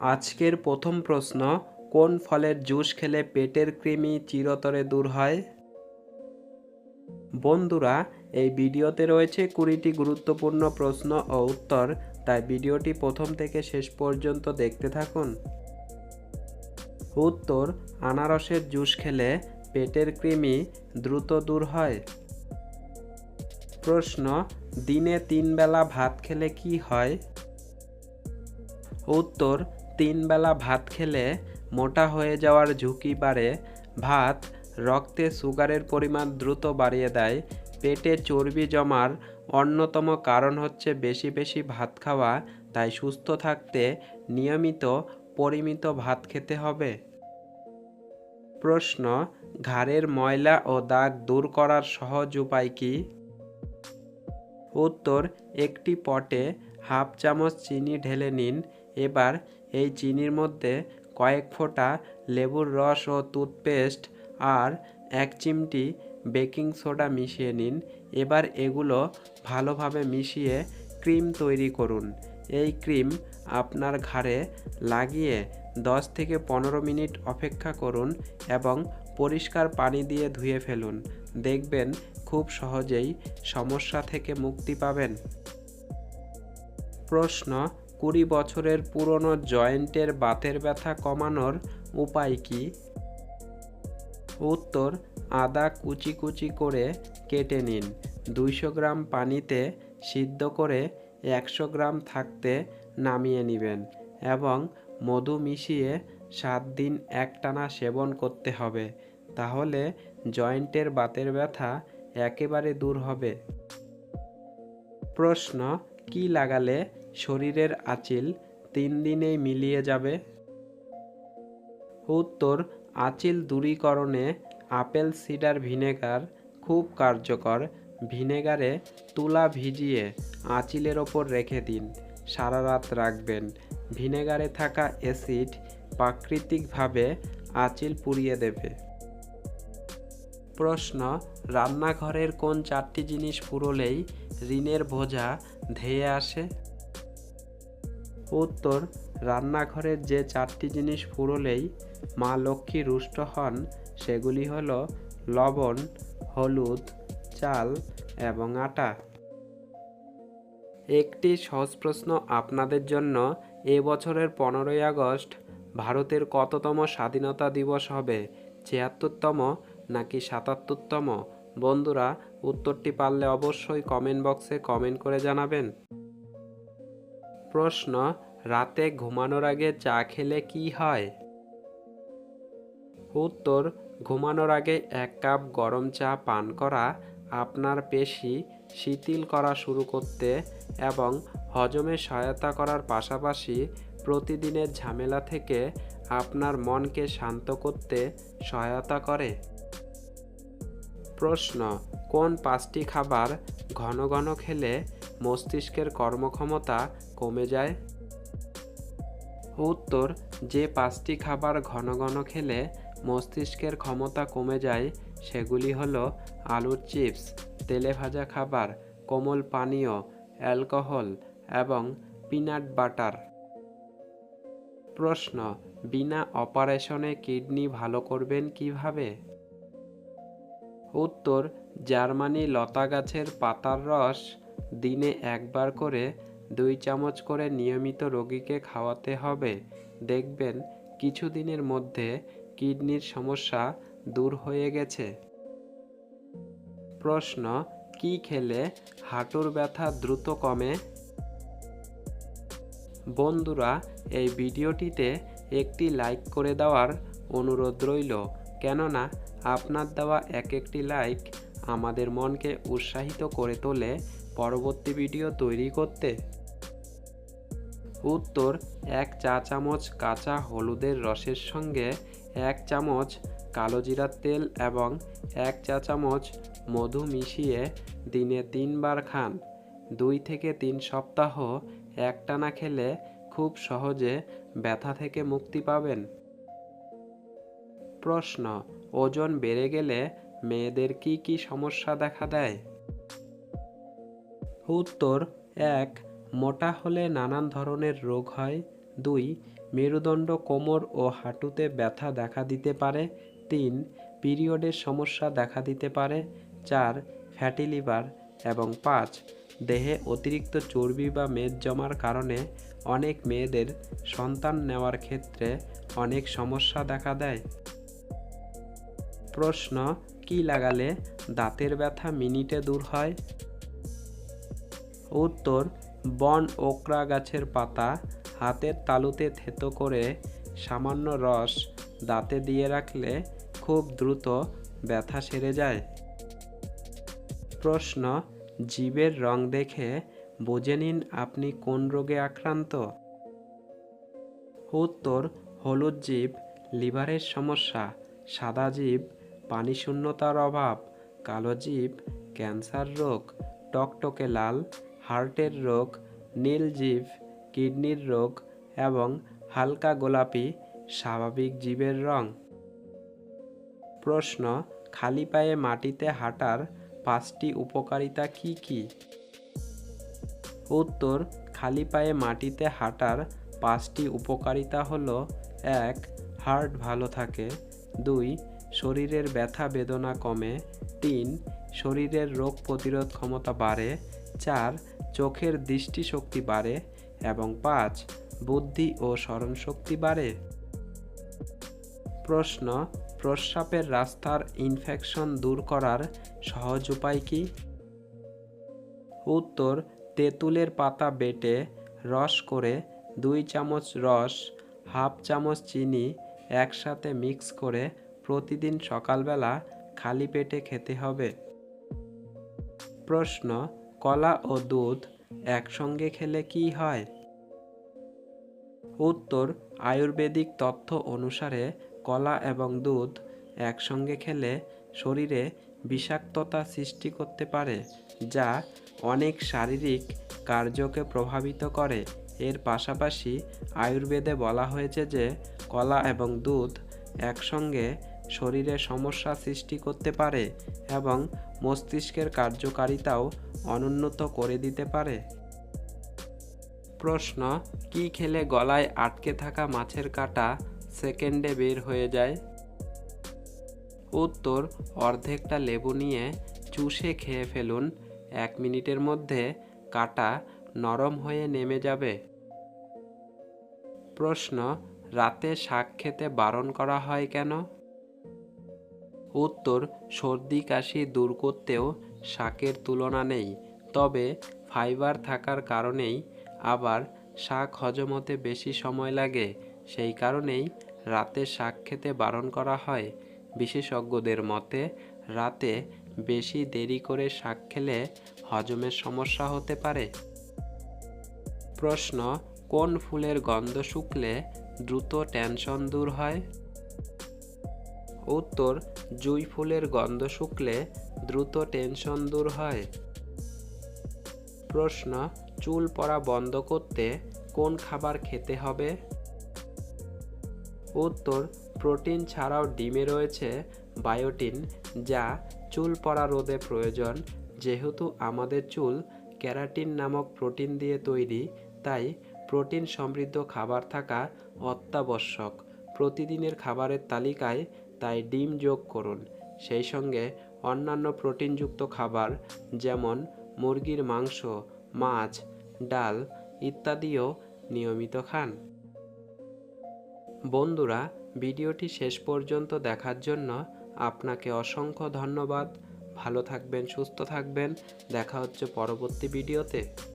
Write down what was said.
আজকের প্রথম প্রশ্ন, কোন ফলের জুস খেলে পেটের কৃমি চিরতরে দূর হয়? বন্ধুরা, এই ভিডিওতে রয়েছে কুড়িটি গুরুত্বপূর্ণ প্রশ্ন ও উত্তর, তাই ভিডিওটি প্রথম থেকে শেষ পর্যন্ত দেখতে থাকুন। উত্তর, আনারসের জুস খেলে পেটের কৃমি দ্রুত দূর হয়। প্রশ্ন, দিনে তিন বেলা ভাত খেলে কি হয়? উত্তর তিন বেলা ভাত খেলে মোটা হয়ে যাওয়ার ঝুঁকি বাড়ে। ভাত রক্তে সুগারের পরিমাণ দ্রুত বাড়িয়ে দেয়। পেটে চর্বি জমার অন্যতম কারণ হচ্ছে বেশি বেশি ভাত খাওয়া। তাই সুস্থ থাকতে নিয়মিত পরিমিত ভাত খেতে হবে। প্রশ্ন, ঘাড়ের ময়লা ও দাগ দূর করার সহজ উপায় কী? উত্তর, একটি পটে হাফ চামচ চিনি ঢেলে নিন। এবার এই চিনির মধ্যে কয়েক ফোঁটা লেবুর রস ও টুথপেস্ট আর এক চিমটি বেকিং সোডা মিশিয়ে নিন। এবার এগুলো ভালোভাবে মিশিয়ে ক্রিম তৈরি করুন। এই ক্রিম আপনার ঘাড়ে লাগিয়ে দশ থেকে পনেরো মিনিট অপেক্ষা করুন এবং পরিষ্কার পানি দিয়ে ধুয়ে ফেলুন। দেখবেন খুব সহজেই সমস্যা থেকে মুক্তি পাবেন। প্রশ্ন কুড়ি বছরের পুরনো জয়েন্টের বাতের ব্যথা কমানোর উপায় কি? উত্তর, আদা কুচি কুচি করে কেটে নিন। দুইশো গ্রাম পানিতে সিদ্ধ করে একশো গ্রাম থাকতে নামিয়ে নেবেন এবং মধু মিশিয়ে সাত দিন একটানা সেবন করতে হবে। তাহলে জয়েন্টের বাতের ব্যথা একেবারে দূর হবে। প্রশ্ন, কি লাগালে শরীরের আঁচিল তিন দিনেই মিলিয়ে যাবে। উত্তর, আঁচিল দূরীকরণে আপেল সিডার ভিনেগার খুব কার্যকর। ভিনেগারে তুলা ভিজিয়ে আঁচিলের ওপর রেখে দিন। সারা রাত রাখবেন। ভিনেগারে থাকা অ্যাসিড প্রাকৃতিকভাবে আঁচিল পুড়িয়ে দেবে। প্রশ্ন, রান্নাঘরের কোন চারটি জিনিস পুরোলেই ঋণের বোঝা ধেয়ে আসে? উত্তর, রান্নাঘরের যে চারটি জিনিস ফুরোলেই মা লক্ষ্মী রুষ্ট হন, সেগুলি হল লবণ, হলুদ, চাল এবং আটা। একটি সহজ প্রশ্ন আপনাদের জন্য, এ বছরের পনেরোই আগস্ট ভারতের কততম স্বাধীনতা দিবস হবে? ছিয়াত্তরতম নাকি সাতাত্তরতম? বন্ধুরা, উত্তরটি পারলে অবশ্যই কমেন্ট বক্সে কমেন্ট করে জানাবেন। প্রশ্ন, রাতে ঘুমানোর আগে চা খেলে কি হয়? উত্তর, ঘুমানোর আগে এক কাপ গরম চা পান করা, আপনার পেশি শিথিল করা শুরু করতে এবং হজমে সহায়তা করার পাশাপাশি প্রতিদিনের ঝামেলা থেকে আপনার মনকে শান্ত করতে সহায়তা করে। প্রশ্ন, কোন পাঁচটি খাবার ঘন ঘন খেলে মস্তিষ্কের কর্মক্ষমতা কমে যায়। উত্তর, যে পাঁচটি খাবার ঘন ঘন খেলে মস্তিষ্কের ক্ষমতা কমে যায়, সেগুলি হলো আলুর চিপস, তেলে ভাজা খাবার, কোমল পানীয়, অ্যালকোহল এবং পিনাট বাটার। প্রশ্ন, বিনা অপারেশনে কিডনি ভালো করবেন কীভাবে? উত্তর, জার্মানি লতা গাছের পাতার রস দিনে একবার করে দুই চামচ করে নিয়মিত রোগীকে খাওয়াতে হবে। দেখবেন কিছুদিনের মধ্যে কিডনির সমস্যা দূর হয়ে গেছে। প্রশ্ন, কি খেলে হাঁটুর ব্যথা দ্রুত কমে? বন্ধুরা, এই ভিডিওটিতে একটি লাইক করে দেওয়ার অনুরোধ রইল। কেননা, আপনার দেওয়া এক একটি লাইক আমাদের মনকে উৎসাহিত করে তোলে। পরবর্তী ভিডিও তৈরি করতে? উত্তর, এক চা চামচ কাঁচা হলুদের রসের সঙ্গে এক চামচ কালো জিরার তেল এবং এক চা চামচ মধু মিশিয়ে দিনে তিনবার খান। দুই থেকে তিন সপ্তাহ একটানা খেলে খুব সহজে ব্যথা থেকে মুক্তি পাবেন। প্রশ্ন, ওজন বেড়ে গেলে মেয়েদের কি কি সমস্যা দেখা দেয়? উত্তর এক, মোটা হলে নানান ধরনের রোগ হয়। দুই, মেরুদণ্ড কোমর ও হাঁটুতে ব্যথা দেখা দিতে পারে। তিন পিরিয়ডের সমস্যা দেখা দিতে পারে। চার, ফ্যাটি লিভার। এবং পাঁচ, দেহে অতিরিক্ত চর্বি বা মেদ জমার কারণে অনেক মেয়েদের সন্তান নেওয়ার ক্ষেত্রে অনেক সমস্যা দেখা দেয়। প্রশ্ন, কি লাগালে দাঁতের ব্যথা মিনিটে দূর হয়? উত্তর, বন ওকরা গাছের পাতা হাতের তালুতে থেতো করে সামান্য রস দাঁতে দিয়ে রাখলে খুব দ্রুত ব্যথা সেরে যায়। প্রশ্ন, জীবের রং দেখে বুঝে নিন আপনি কোন রোগে আক্রান্ত? উত্তর, হলুদ জীব, লিভারের সমস্যা, সাদা জীব পানিশূন্যতার অভাব, কালো জীব, ক্যান্সার রোগ, টকটকে লাল হার্টের রোগ, নীল জীব, কিডনির রোগ এবং হালকা গোলাপি স্বাভাবিক জীবের রং। প্রশ্ন, খালি পায়ে মাটিতে হাঁটার পাঁচটি উপকারিতা কি কি? উত্তর, খালি পায়ে মাটিতে হাঁটার পাঁচটি উপকারিতা হলো, এক, হার্ট ভালো থাকে, দুই, শরীরের ব্যথা বেদনা কমে, তিন, শরীরের রোগ প্রতিরোধ ক্ষমতা বাড়ে, চার চোখের দৃষ্টিশক্তি বাড়ে এবং পাঁচ, বুদ্ধি ও স্মরণশক্তি বাড়ে। প্রশ্ন, প্রস্রাবের রাস্তার ইনফেকশন দূর করার সহজ উপায় কি? উত্তর, তেঁতুলের পাতা বেটে রস করে দুই চামচ রস, হাফ চামচ চিনি একসাথে মিক্স করে প্রতিদিন সকালবেলা খালি পেটে খেতে হবে। প্রশ্ন কলা ও দুধ একসঙ্গে খেলে কি হয়? উত্তর, আয়ুর্বেদিক তথ্য অনুসারে কলা এবং দুধ একসঙ্গে খেলে শরীরে বিষাক্ততা সৃষ্টি করতে পারে, যা অনেক শারীরিক কার্যকে প্রভাবিত করে। এর পাশাপাশি আয়ুর্বেদে বলা হয়েছে যে কলা এবং দুধ একসঙ্গে শরীরে সমস্যা সৃষ্টি করতে পারে এবং মস্তিষ্কের কার্যকারিতাও অনুন্নত করে দিতে পারে। প্রশ্ন, কি খেলে গলায় আটকে থাকা মাছের কাঁটা সেকেন্ডে বের হয়ে যায়? উত্তর, অর্ধেকটা লেবু নিয়ে চুষে খেয়ে ফেলুন। এক মিনিটের মধ্যে কাটা নরম হয়ে নেমে যাবে। প্রশ্ন, রাতে শাক খেতে বারণ করা হয় কেন? উত্তর সর্দি কাশি দূর করতেও শাকের তুলনা নেই। তবে ফাইবার থাকার কারণেই আবার শাক হজম হতে বেশি সময় লাগে। সেই কারণেই রাতে শাক খেতে বারণ করা হয়। বিশেষজ্ঞদের মতে, রাতে বেশি দেরি করে শাক খেলে হজমের সমস্যা হতে পারে। প্রশ্ন, কোন ফুলের গন্ধ শুকলে দ্রুত টেনশন দূর হয়? উত্তর, জুঁই ফুলের গন্ধ শুকলে দ্রুত টেনশন দূর হয়। প্রশ্ন, চুল পড়া বন্ধ করতে কোন খাবার খেতে হবে? উত্তর, প্রোটিন ছাড়াও ডিমে রয়েছে বায়োটিন, যা চুল পড়া রোধে প্রয়োজন। যেহেতু আমাদের চুল ক্যারাটিন নামক প্রোটিন দিয়ে তৈরি, তাই প্রোটিন সমৃদ্ধ খাবার থাকা অত্যাবশ্যক। প্রতিদিনের খাবারের তালিকায় তাই ডিম যোগ করুন। সেই সঙ্গে অন্যান্য প্রোটিনযুক্ত খাবার যেমন মুরগির মাংস, মাছ, ডাল ইত্যাদিও নিয়মিত খান। বন্ধুরা, ভিডিওটি শেষ পর্যন্ত দেখার জন্য আপনাকে অসংখ্য ধন্যবাদ। ভালো থাকবেন, সুস্থ থাকবেন। দেখা হচ্ছে পরবর্তী ভিডিওতে।